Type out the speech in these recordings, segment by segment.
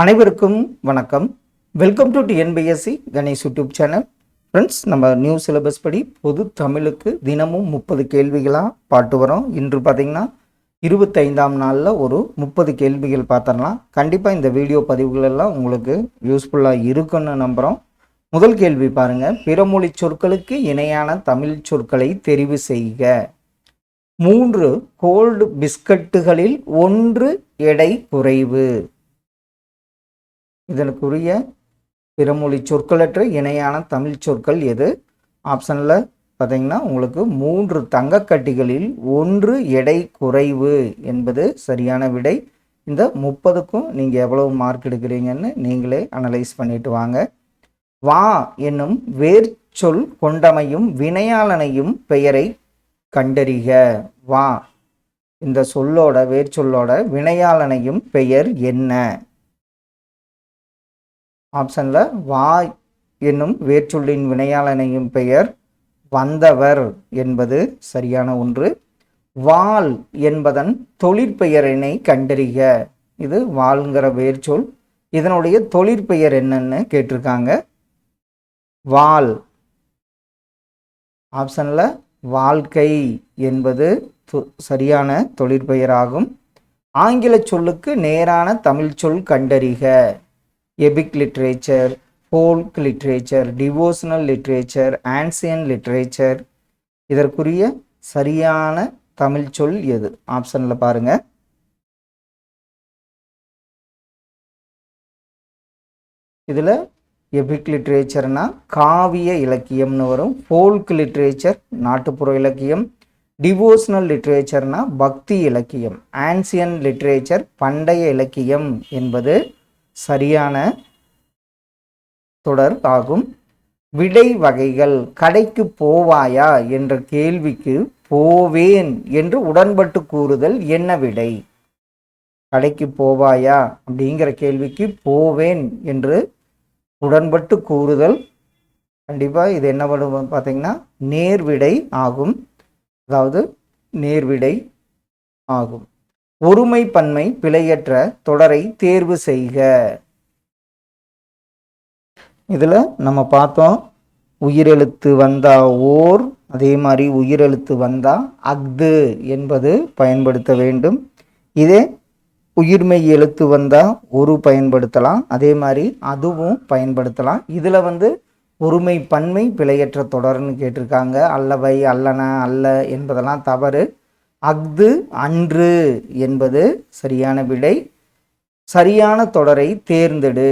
அனைவருக்கும் வணக்கம். Welcome to TNPSC Ganesh YouTube channel friends நம்ம நியூ சிலபஸ் படி பொது தமிழுக்கு தினமும் முப்பது கேள்விகளாக பாட்டு வரோம். இன்று பார்த்தீங்கன்னா இருபத்தைந்தாம் நாளில் ஒரு முப்பது கேள்விகள் பார்த்துடலாம் கண்டிப்பாக இந்த வீடியோ பதிவுகளெல்லாம் உங்களுக்கு யூஸ்ஃபுல்லாக இருக்குன்னு நம்புகிறோம் முதல் கேள்வி பாருங்கள் பிறமொழி சொற்களுக்கு இணையான தமிழ் சொற்களை தெரிவு செய்க. மூன்று கோல்டு பிஸ்கட்டுகளில் ஒன்று எடை குறைவு. இதனுக்குரிய பிறமொழி சொற்களற்ற இணையான தமிழ் சொற்கள் எது? ஆப்ஷனில் பார்த்தீங்கன்னா உங்களுக்கு மூன்று தங்கக்கட்டிகளில் ஒன்று எடை குறைவு என்பது சரியான விடை. இந்த முப்பதுக்கும் நீங்கள் எவ்வளவு மார்க் எடுக்கிறீங்கன்னு நீங்களே அனலைஸ் பண்ணிட்டு வாங்க. வா என்னும் வேர்ச்சொல் கொண்டமையும் வினையாளனையும் பெயரை கண்டறிக. வா. இந்த சொல்லோட வேர்ச்சொல்லோட வினையாளனையும் பெயர் என்ன? ஆப்ஷனில் வா என்னும் வேர்ச்சொல்லின் வினையாளனையும் பெயர் வந்தவர் என்பது சரியான ஒன்று. வாள் என்பதன் தொழிற்பெயரினை கண்டறிக. இது வாள்ங்கிற வேர்ச்சொல். இதனுடைய தொழிற்பெயர் என்னன்னு கேட்டிருக்காங்க. வாள் ஆப்ஷனில் வாழ்க்கை என்பது சரியான தொழிற்பெயராகும். ஆங்கில சொல்லுக்கு நேரான தமிழ் சொல் கண்டறிக. Epic literature folk literature devotional literature ancient literature இதற்குரிய சரியான தமிழ் சொல் எது? ஆப்ஷனில் பாருங்க. இதில் எபிக் லிட்ரேச்சர்னா காவிய இலக்கியம்னு வரும். ஃபோல்க் லிட்ரேச்சர் நாட்டுப்புற இலக்கியம். டிவோஷனல் லிட்ரேச்சர்னா பக்தி இலக்கியம். ஆன்சியன் லிட்ரேச்சர் பண்டைய இலக்கியம் என்பது சரியான தொடர் ஆகும். விடை வகைகள் கடைக்கு போவாயா என்ற கேள்விக்கு போவேன் என்று உடன்பட்டு கூறுதல் என்ன விடை? கடைக்கு போவாயா அப்படிங்கிற கேள்விக்கு போவேன் என்று உடன்பட்டு கூறுதல் கண்டிப்பாக இது என்ன பண்ணுவோம் பார்த்தீங்கன்னா நேர்விடை ஆகும். அதாவது நேர்விடை ஆகும். ஒருமை பன்மை பிழையற்ற தொடரை தேர்வு செய்க. இதில் நம்ம பார்த்தோம் உயிரெழுத்து வந்தா ஓர் அதே மாதிரி உயிரெழுத்து வந்தா அஃது என்பது பயன்படுத்த வேண்டும். இதே உயிர்மெய் எழுத்து வந்தால் ஒரு பயன்படுத்தலாம் அதே மாதிரி அதுவும் பயன்படுத்தலாம். இதில் வந்து ஒருமை பன்மை பிழையற்ற தொடர்னு கேட்டிருக்காங்க அல்லவை அல்லன அல்ல என்பதெல்லாம் தவறு. அஃது அன்று என்பது சரியான விடை. சரியான தொடரை தேர்ந்தெடு.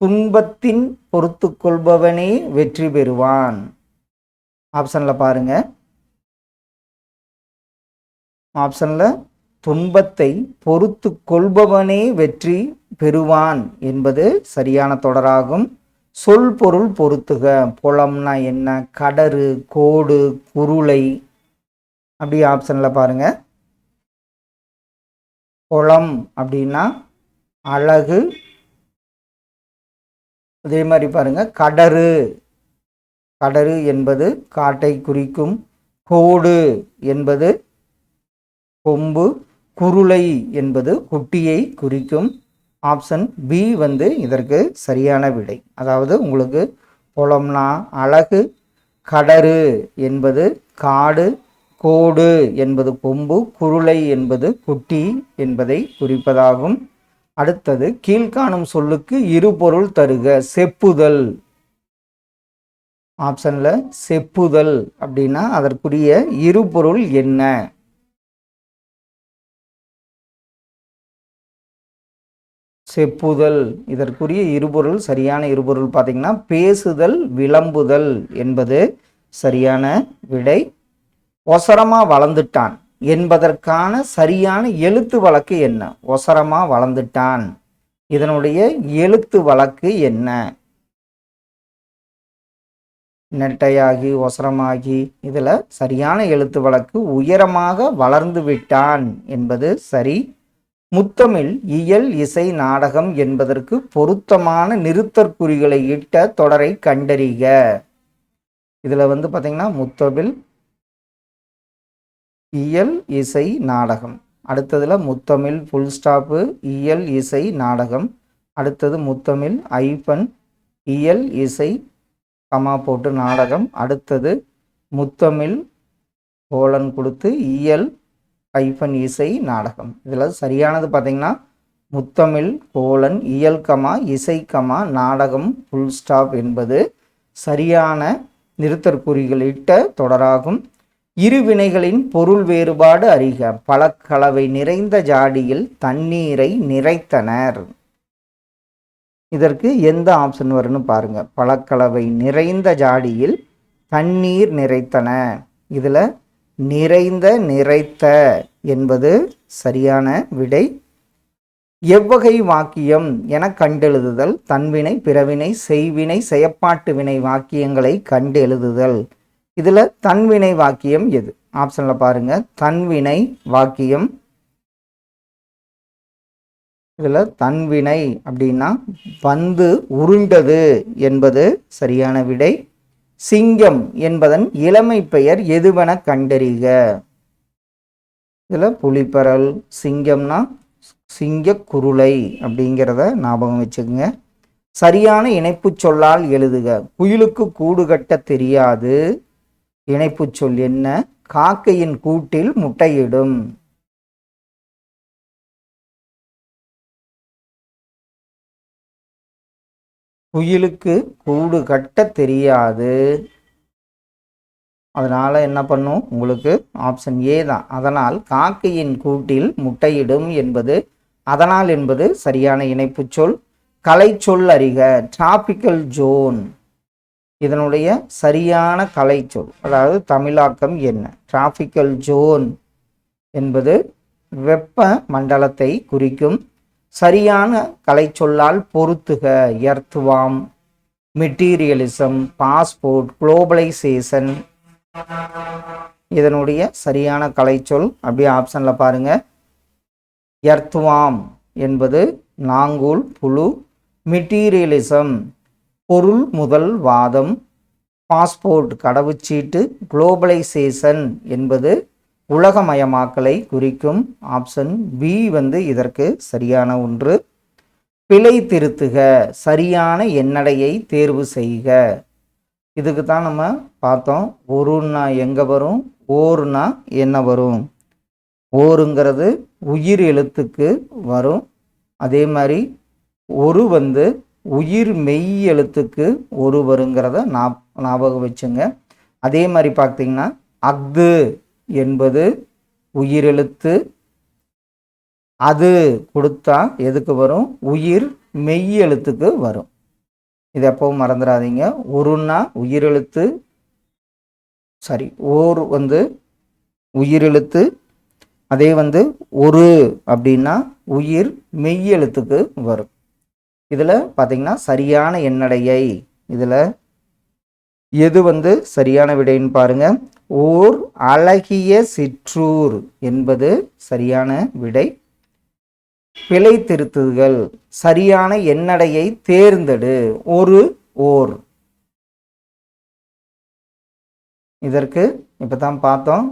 துன்பத்தின் பொறுத்து கொள்பவனே வெற்றி பெறுவான். ஆப்ஷனில் பாருங்க. ஆப்ஷனில் துன்பத்தை பொறுத்து கொள்பவனே வெற்றி பெறுவான் என்பது சரியான தொடராகும். சொல் பொருள் பொருத்துக புலம்னா என்ன? கடறு கோடு குருளை அப்படி ஆப்ஷனில் பாருங்கள் குளம் அப்படின்னா அழகு. அதே மாதிரி பாருங்கள் கடறு. கடறு என்பது காட்டை குறிக்கும். கோடு என்பது கொம்பு. குருளை என்பது குட்டியை குறிக்கும். ஆப்ஷன் பி வந்து இதற்கு சரியான விடை. அதாவது உங்களுக்கு குளம்னா அழகு. கடறு என்பது காடு. கோடு என்பது கொம்பு குருளை என்பது குட்டி என்பதை குறிப்பதாகும். அடுத்தது கீழ்காணும் சொல்லுக்கு இருபொருள் தருக செப்புதல். ஆப்ஷன்ல செப்புதல் அப்படின்னா அதற்குரிய இருபொருள் என்ன? செப்புதல். இதற்குரிய இருபொருள் சரியான இருபொருள் பார்த்தீங்கன்னா பேசுதல் விளம்புதல் என்பது சரியான விடை. ஒசரமாக வளர்ந்துட்டான் என்பதற்கான சரியான எழுத்து வழக்கு என்ன? ஒசரமாக வளர்ந்துட்டான். இதனுடைய எழுத்து வழக்கு என்ன? நெட்டையாகி ஒசரமாகி இதில் சரியான எழுத்து வழக்கு உயரமாக வளர்ந்து விட்டான் என்பது சரி. முத்தமிழ் இயல் இசை நாடகம் என்பதற்கு பொருத்தமான நிறுத்தற்குறிகளை இட்ட தொடரை கண்டறிக. இதில் வந்து பார்த்திங்கன்னா முத்தமிழ் இயல் இசை நாடகம். அடுத்ததில் முத்தமிழ் ஃபுல் ஸ்டாப்பு இயல் இசை நாடகம். அடுத்தது முத்தமிழ் ஐபன் இயல் இசை கமா போட்டு நாடகம். அடுத்தது முத்தமிழ் கோலன் கொடுத்து இயல் ஐபன் இசை நாடகம். இதில் சரியானது பார்த்திங்கன்னா முத்தமிழ் கோலன் இயல் கமா இசை கமா நாடகம் ஃபுல் ஸ்டாப் என்பது சரியான நிறுத்தற்குறிகளிட்ட தொடராகும். இரு வினைகளின் பொருள் வேறுபாடு அறிக. பழக்கலவை நிறைந்த ஜாடியில் தண்ணீரை நிறைத்தனர். இதற்கு எந்த ஆப்ஷன் வரும்னு பாருங்க. பழக்கலவை நிறைந்த ஜாடியில் தண்ணீர் நிறைத்தன. இதில் நிறைந்த நிறைத்த என்பது சரியான விடை. எவ்வகை வாக்கியம் என கண்டெழுதுதல். தன்வினை பிறவினை செய்வினை செயப்பாட்டு வினை வாக்கியங்களை கண்டெழுதுதல். இதில் தன்வினை வாக்கியம் எது? ஆப்ஷனில் பாருங்கள் தன்வினை வாக்கியம். இதில் தன்வினை அப்படின்னா பந்து உருண்டது என்பது சரியான விடை. சிங்கம் என்பதன் இளமை பெயர் எதுவென கண்டறிக. இதில் புலிப்பரல் சிங்கம்னா சிங்க குருளை அப்படிங்கிறத ஞாபகம் வச்சுக்கோங்க. சரியான இணைப்பு சொல்லால் எழுதுக. குயிலுக்கு கூடு கட்ட தெரியாது. இணைப்பு சொல் என்ன? காக்கையின் கூட்டில் முட்டையிடும். குயிலுக்கு கூடு கட்ட தெரியாது. அதனால் என்ன பண்ணும்? உங்களுக்கு ஆப்ஷன் ஏ தான். அதனால் காக்கையின் கூட்டில் முட்டையிடும் என்பது அதனால் என்பது சரியான இணைப்பு சொல். கலை சொல் அறிக. டிராபிக்கல் ஜோன் இதனுடைய சரியான கலைச்சொல் அதாவது தமிழாக்கம் என்ன? டிராபிக்கல் ஜோன் என்பது வெப்ப மண்டலத்தை குறிக்கும் சரியான கலைச்சொல்லால் பொருத்துக. எர்த்வாம் மெட்டீரியலிசம் பாஸ்போர்ட் குளோபலைசேஷன் இதனுடைய சரியான கலைச்சொல் அப்படியே ஆப்ஷனில் பாருங்கள் எர்த்வாம் என்பது நாங்கூல் புழு மெட்டீரியலிசம் பொருள் முதல் வாதம் பாஸ்போர்ட் கடவுச்சீட்டு குளோபலைசேஷன் என்பது உலகமயமாக்கலை குறிக்கும் ஆப்ஷன் பி வந்து இதற்கு சரியான ஒன்று. பிழை திருத்துக சரியான எண்ணடையை தேர்வு செய்க. இதுக்கு தான் நம்ம பார்த்தோம் ஒருன்னா எங்கே வரும் ஓருனா என்ன வரும்? ஓருங்கிறது உயிர் எழுத்துக்கு வரும். அதே மாதிரி ஒரு வந்து உயிர் மெய் எழுத்துக்கு ஒரு வருங்கிறத ஞாபகம் வச்சுங்க. அதே மாதிரி பார்த்தீங்கன்னா அஃது என்பது உயிரெழுத்து அது கொடுத்தா எதுக்கு வரும்? உயிர் மெய் எழுத்துக்கு வரும். இது எப்பவும் மறந்துடாதீங்க. ஒருன்னா உயிரெழுத்து சாரி ஓர் வந்து உயிரெழுத்து அதே வந்து ஒரு அப்படின்னா உயிர் மெய் எழுத்துக்கு வரும். இதில் பார்த்தீங்கன்னா சரியான எண்ணடையை. இதில் எது வந்து சரியான விடைன்னு பாருங்க. ஓர் அழகிய சிற்றூர் என்பது சரியான விடை. பிழை திருத்துதல் சரியான எண்ணடையை தேர்ந்தெடு. ஒரு ஓர். இதற்கு இப்போ தான் பார்த்தோம்.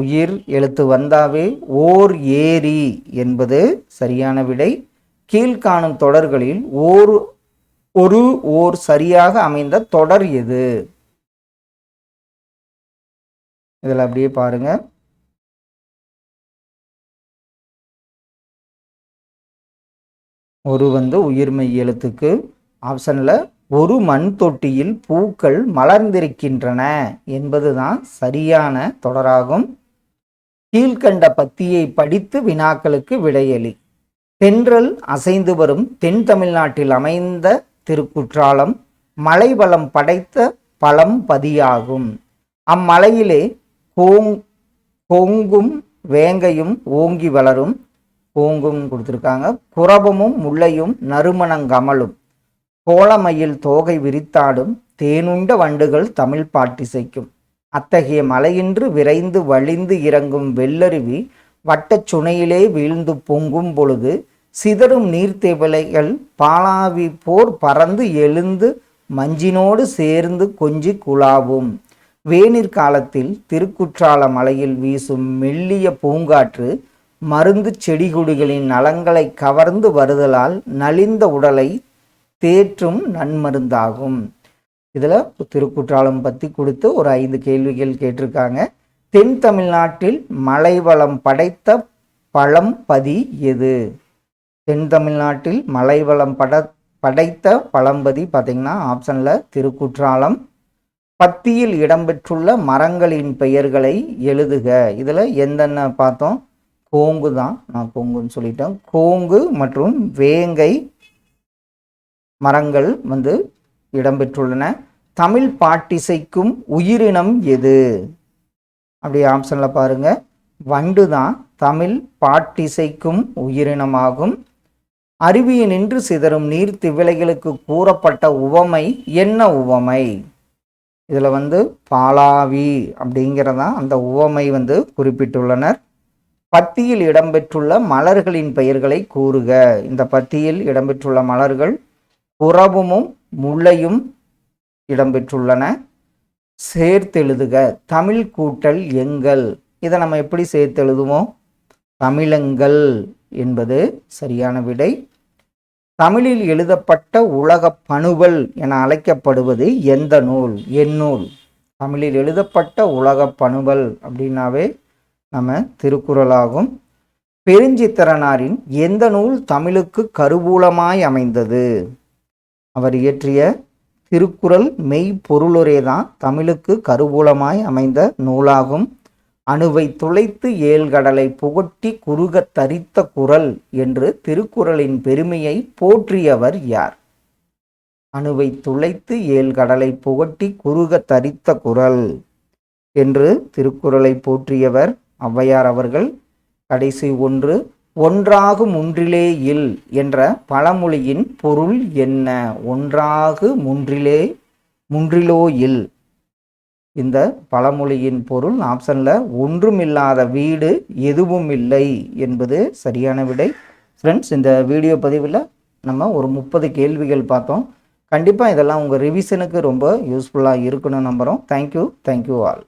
உயிர் எழுத்து வந்தாவே ஓர் ஏரி என்பது சரியான விடை. கீழ்காணும் தொடர்களில் ஓர் ஒரு ஓர் சரியாக அமைந்த தொடர் எது? இதில் அப்படியே பாருங்க. ஒரு வந்து உயிர்மை எழுத்துக்கு ஆப்ஷனில் ஒரு மண் தொட்டியில் பூக்கள் மலர்ந்திருக்கின்றன என்பதுதான் சரியான தொடராகும். கீழ்கண்ட பத்தியை படித்து வினாக்களுக்கு விடையளி. தென்றல் அசைந்து வரும் தென் தமிழ்நாட்டில் அமைந்த திருக்குற்றாலம் மலைவளம் படைத்த பழம் பதியாகும். அம்மலையிலே கோங் கொங்கும் வேங்கையும் ஓங்கி வளரும். கோங்கும் கொடுத்துருக்காங்க. குரபமும் முள்ளையும் நறுமணங்கமலும். கோலமையில் தோகை விரித்தாடும் தேனுண்ட வண்டுகள் தமிழ் பாட்டிசைக்கும். அத்தகைய மலையின்று விரைந்து வழிந்து இறங்கும் வெள்ளருவி வட்டச் சுனையிலே வீழ்ந்து பொங்கும் பொழுது சிதறும் நீர்த்தேவலைகள் பாலாவி போர் பறந்து எழுந்து மஞ்சினோடு சேர்ந்து கொஞ்சி குழாவும். வேனிற் காலத்தில் திருக்குற்றால மலையில் வீசும் மெல்லிய பூங்காற்று மருந்து செடி கொடிகளின் நலங்களை கவர்ந்து வருதலால் நலிந்த உடலை தேற்றும் நன்மருந்தாகும். இதில் திருக்குற்றாலம் பற்றி கொடுத்து ஒரு ஐந்து கேள்விகள் கேட்டிருக்காங்க. தென் தமிழ்நாட்டில் மலை வளம் படைத்த பழம்பதி எது? தென் தமிழ்நாட்டில் மலை வளம் பட படைத்த பழம்பதி பார்த்தீங்கன்னா ஆப்ஷனில் திருக்குற்றாலம். பத்தியில் இடம்பெற்றுள்ள மரங்களின் பெயர்களை எழுதுக. இதில் எந்தென்ன பார்த்தோம்? கோங்கு தான் நான் கோங்குன்னு சொல்லிட்டேன். கோங்கு மற்றும் வேங்கை மரங்கள் வந்து இடம்பெற்றுள்ளன. தமிழ் பாட்டிசைக்கும் உயிரினம் எது? அப்படி ஆப்ஷனில் பாருங்கள் வண்டு தான் தமிழ் பாட்டிசைக்கும் உயிரினமாகும். அருவியினின்று சிதறும் நீர் திவிலைகளுக்கு கூறப்பட்ட உவமை என்ன உவமை? இதில் வந்து பாலாவி அப்படிங்கிறதான் அந்த உவமை வந்து குறிப்பிட்டுள்ளனர். பத்தியில் இடம்பெற்றுள்ள மலர்களின் பெயர்களை கூறுக. இந்த பத்தியில் இடம்பெற்றுள்ள மலர்கள் புறவுமும் முல்லையும் இடம்பெற்றுள்ளன. சேர்த்தெழுதுக. தமிழ் கூட்டல் எங்கள். இதை நம்ம எப்படி சேர்த்தெழுதுவோம்? தமிழங்கள் என்பது சரியான விடை. தமிழில் எழுதப்பட்ட உலக பணுவல் என அழைக்கப்படுவது எந்த நூல்? எந்நூல் தமிழில் எழுதப்பட்ட உலக பணுவல் அப்படின்னாவே நம்ம திருக்குறளாகும். பெருஞ்சித்திரனாரின் எந்த நூல் தமிழுக்கு கருவூலமாய் அமைந்தது? அவர் இயற்றிய திருக்குறள் மெய் பொருளுரை தான் தமிழுக்கு கருவூலமாய் அமைந்த நூலாகும். அணுவை துளைத்து ஏழ்கடலை புகட்டி குறுக தரித்த குரல் என்று திருக்குறளின் பெருமையை போற்றியவர் யார்? அணுவை துளைத்து ஏழ்கடலை புகட்டி குறுக தரித்த குரல் என்று திருக்குறளை போற்றியவர் ஔவையார் அவர்கள். கடைசி ஒன்று ஒன்றாகும் முன்றிலே இல் என்ற பழமொழியின் பொருள் என்ன? ஒன்றாகு முன்றிலே முன்றிலோ இல். இந்த பழமொழியின் பொருள் ஆப்ஷனில் ஒன்றுமில்லாத வீடு எதுவும் இல்லை என்பது சரியான விடை. ஃப்ரெண்ட்ஸ் இந்த வீடியோ பதிவில் நம்ம ஒரு முப்பது கேள்விகள் பார்த்தோம். கண்டிப்பாக இதெல்லாம் உங்கள் ரிவிஷனுக்கு ரொம்ப யூஸ்ஃபுல்லாக இருக்குன்னு நம்புகிறோம் தேங்க்யூ தேங்க்யூ ஆல்